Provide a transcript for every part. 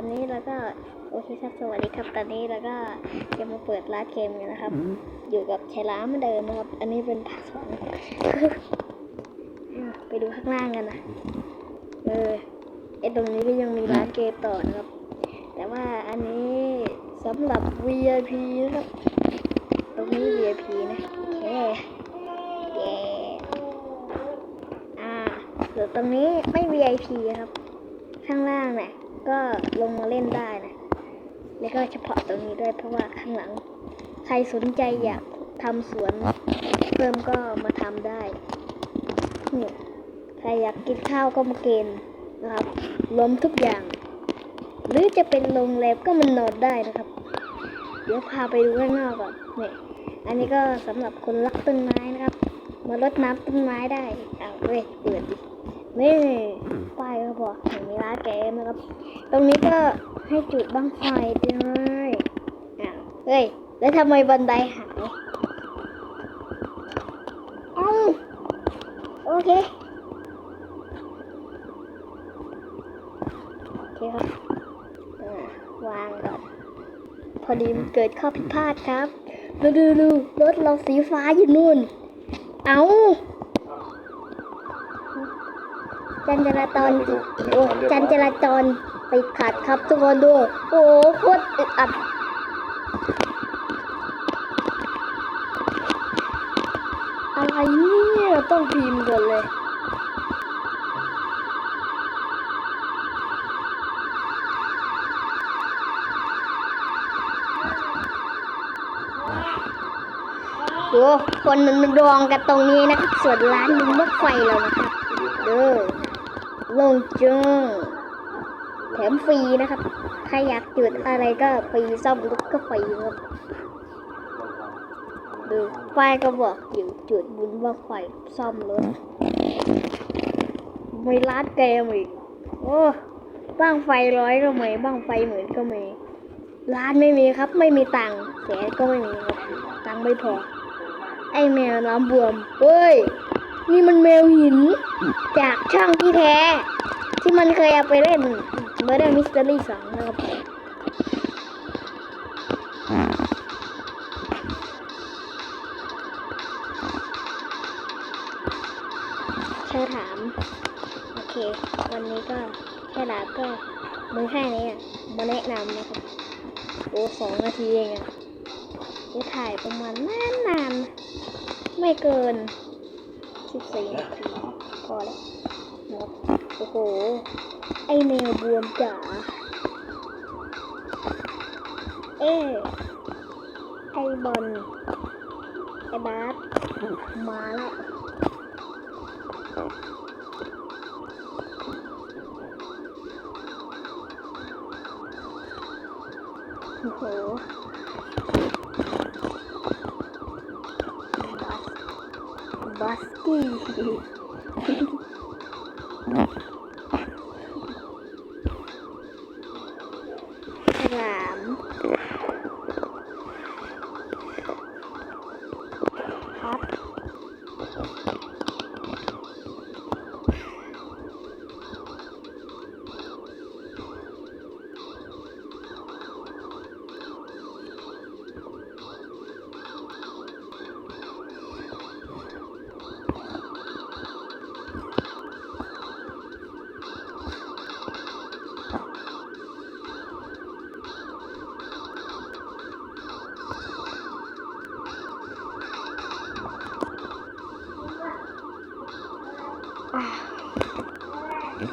วันนี้แล้วก็โอเคครับสวัสดีครับ ตอนนี้แล้วก็จะมาเปิดร้านเกมกันนะครับ อยู่กับชายร้านเหมือนเดิมนะครับ อันนี้เป็นภาคสองอะไปดูข้างล่างกันนะเออไอตรงนี้ก็ยังมีร้านเกมต่อนะครับ แต่ว่าอันนี้สำหรับ VIP นะครับ ตรงนี้ VIP นะโอเคเย้อ่าส่วนตรงนี้ไม่ VIP ครับ ข้างล่างเนี่ย ก็ลงมาเล่นได้นะ แล้วก็เฉพาะตรงนี้ด้วยเพราะว่าข้างหลัง ใครสนใจอยากทำสวน เพิ่มก็มาทำได้เนี่ยใครอยากกินข้าวก็มากินนะครับรวมทุกอย่าง หรือจะเป็นโรงแรมก็มันนอนได้นะครับ เดี๋ยวพาไปดูข้างนอกก่อนเนี่ยอันนี้ก็สำหรับคนรักต้นไม้นะครับ มารดน้ำต้นไม้ได้อ้าวเว้ยเปิดดิ นี่ป้ายก็บอกเห็นมีร้านเกมนะครับ ตรงนี้ก็ให้จุดบ้างไฟด้วยอ้าวเฮ้ย แล้วทำไมบันไดหายเอ้าโอเค โอเคครับอ่าวางก่อน พอดีมันเกิดข้อผิดพลาดครับ ดูดูดูรถเราสีฟ้าอยู่นู่น เอา จันจราจรโอ้จันจราจรติดขัดครับทุกคนดูโอ้โคตรอึดอัดอะไรเนี่ยต้องพิมพ์ก่อนเลยดูคนมันรองกันตรงนี้นะครับส่วนร้านลุงมกไฟเรานะครับเด้อ ลงจึงแถมฟรีนะครับใครอยากจุดอะไรก็ฟรีซ่อมรถก็ฟรีครับดูไฟก็บอกอยู่จุดบุญบ้าไฟซ่อมรถไม่ร้านเกมอีก โอ้บ้างไฟร้อยก็มีบ้างไฟหมื่นก็มีร้านไม่มีครับ ไม่มีตังค์เสียก็ไม่มีครับตังค์ไม่พอ ไอแมวน้ำบวมเฮ้ย นี่มันแมวหิน จากช่องที่แท้ ที่มันเคยเอาไปเล่นเบอร์เดอร์มิส t ต r รี่สองนะครับแค่ถาม โอเค วันนี้ก็แค่ลาก็มือแค่นี้อะมาแนะนำนะครับโอ้สองนาทีเองอะจะถ่ายประมาณนานนานๆไม่เกิน สิบสี่นาทีพอแล้วโอ้โห ไอแมวบวมจ๋า เอ้ไอบอล ไอบาสมาแล้วโอ้โห บัส กี้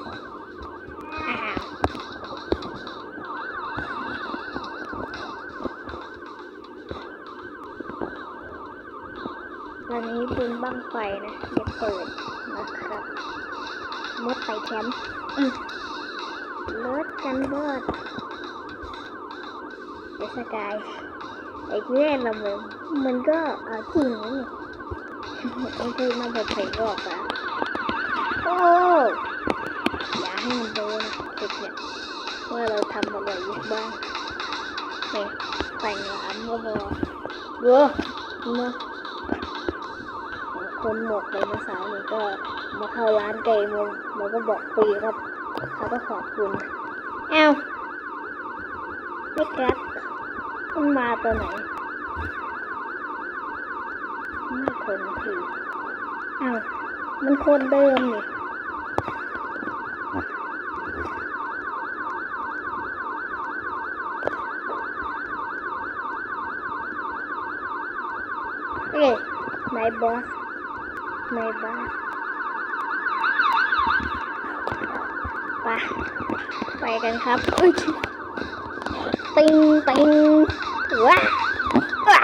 ววันนี้บุญบ้างไฟนะจะเปิดนะครับมดไปแคมป์อืมรถกันเบิดเดสกายไอ้ที่แรกเราเหมือนมันก็เออจริงนะนี่มันคือมันแบบไผ่กรอกอะโอ้ อย่าให้มันโดนติดเนี่ยว่าเราทำอะไรอยู่บ้างเนี่ยแต่งหลามก็พอดูมาคนหมดเลยนะสาวเนี่ยก็มาเข้าร้านเกมเราก็บอกฟรีครับเขาก็ขอบคุณอ้าวกัสมันมาตัวไหนไม่คนคืออ้าวมันโคนเดิมนี่ เอ๊ะไหนบอสไหนบอสไปไปกันครับอุ้ยติงติงว้าว้า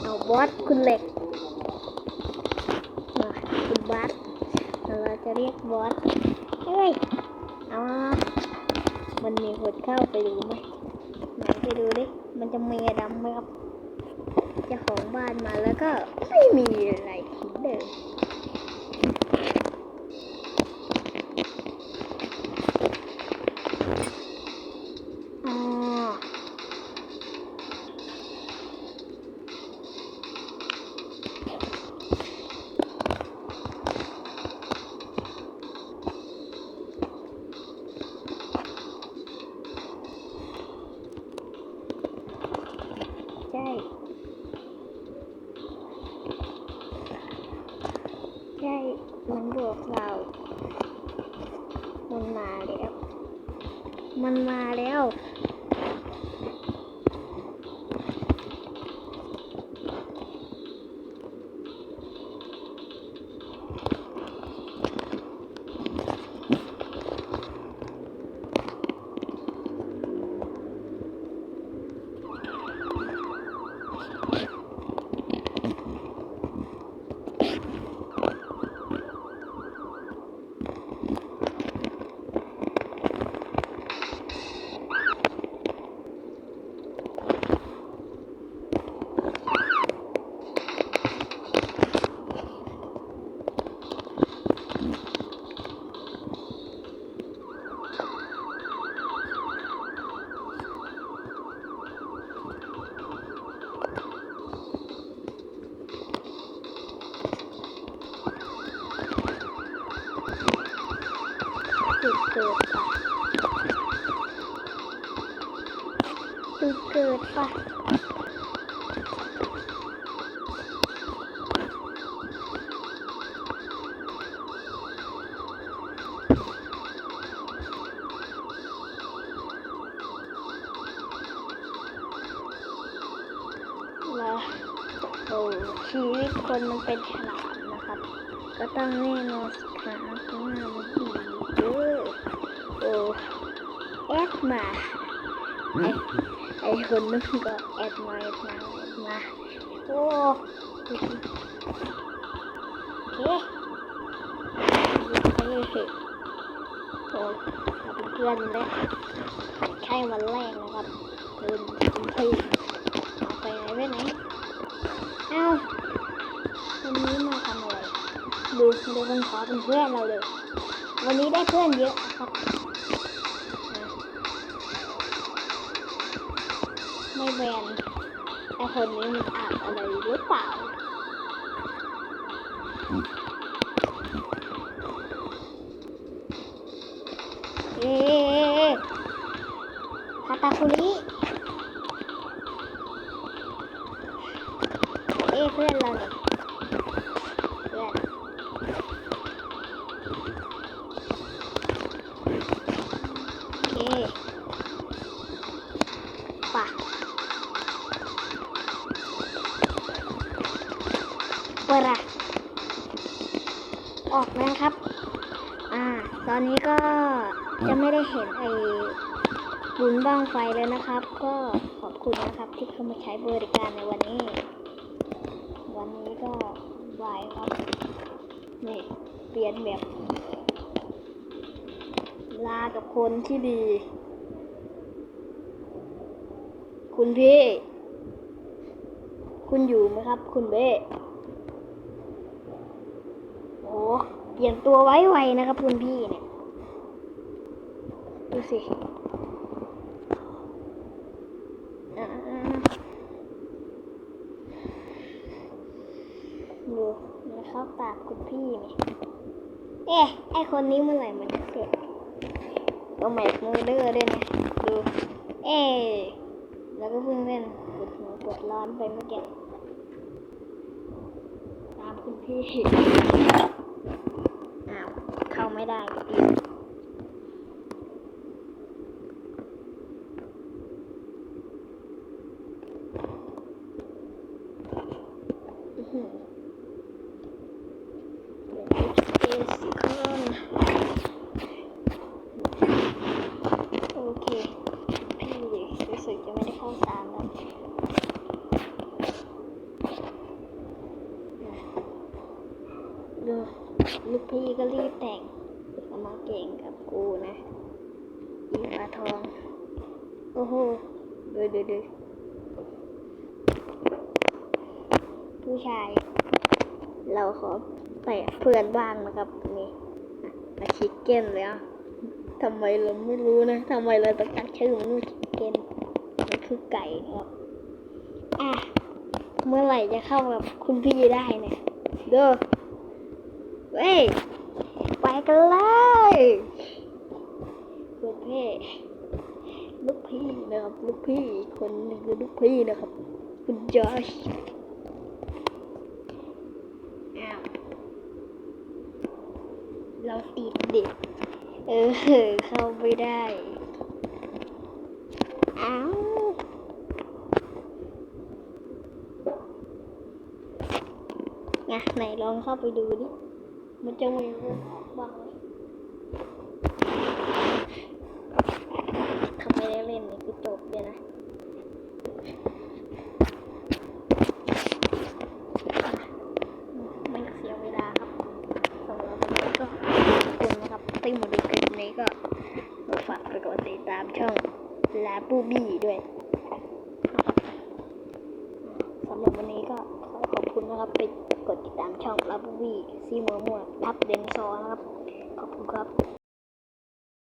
เอาบอสคุณเหล็กมาคุณบอสเราจะเรียกบอสเฮ้ยเอามันมีคนเข้าไปดูไหมไหนไปดูดิมันจะมีดำไหมครับ เจ้าของบ้านมาแล้วก็ไม่มีอะไรเหมือนเดิม มันมาแล้ว มันมาแล้ว จุดเกิดปะจุ ดเกิดปะโอ้ชีวิตคนมันเป็นฉลามนะครับ ก็ต้องแน่นอนสิครับเพราะว่ามันดีเด้อโอ้แอดมา ไอไอคนนึงก็แอดมาแอดมาแอดมาโอ้โอเคโอเคโอ้เราเป็นเพื่อนเลยใช่วันแรกนะครับเดินตื่นเอาไปไหนไปไหนเอ้าวันนี้มาทำอะไรดูดูคนขอเป็นเพื่อนเราเลยวันนี้ได้เพื่อนเยอะครับนะ ไม่แบนไอคนนี้มันอ่านอะไรหรือเปล่าเอ๊คาตาคุริเอ๊เพื่อนเราเนี่ย ออกนะครับ อ่า ตอนนี้ก็จะไม่ได้เห็นไอ้บุญบ้างไฟเลยนะครับ ก็ขอบคุณนะครับที่เข้ามาใช้บริการในวันนี้ วันนี้ก็บายครับนี่เปลี่ยนแบบ ลากับคนที่ดี คุณพี่ คุณอยู่ไหมครับ คุณเบ้ เปลี่ยนตัวไว้ไวนะครับคุณพี่เนี่ยดูสิดูนะครับตากคุณพี่เนี่ยเอ๊ะไอคนนี้เมื่อไหร่มันจะเสร็จก็แมกมูเดอด้วยนะดูเอ๊แล้วก็เพิ่งเล่นกดหัวกดร้อนไปเมื่อกี้ตามคุณพี่ เข้าไม่ได้ดีอื้อหือเป็นเอสิคอนโอเค พี่รู้สึกจะไม่ได้เข้าตามแล้วดูลูกพี่ก็รีบแต่ง เอาเก่งกับกูนะอีปลาทอง โอ้โหดูดูดูผู้ชาย เราขอแตะเพื่อนบ้างนะครับนี่มาชิคเก้นเลยอะทำไมเราไม่รู้นะทำไมเราต้องตั้งชื่อมันว่าชิคเก้นมันคือไก่นะครับอะเมื่อไหร่จะเข้ากับคุณพี่ได้เนี่ยเด้อเว้ย กันเลยคุณพี่ลูกพี่นะครับลูกพี่คนหนึงคือลูกพี่นะครับ คุณจอชอ้าเราติดเด็กเออเข้าไม่ได้อ้าวไงไหนลองเข้าไปดูดิมันจะมี รูปบ้างไหมถ้าไม่ได้เล่นนี่คือจบเลยนะไม่เสียเวลาครับสำหรับวันนี้ก็ขอบคุณนะครับที่มาดูคลิปนี้ก็ฝากไปกดติดตามช่องลาบูบี้ด้วยนะครับสำหรับวันนี้ก็ขอขอบคุณนะครับ ไปกดติดตามช่องลาบูบี้ซีมัวมัว ทับเดนซอนะครับขอบคุณครับ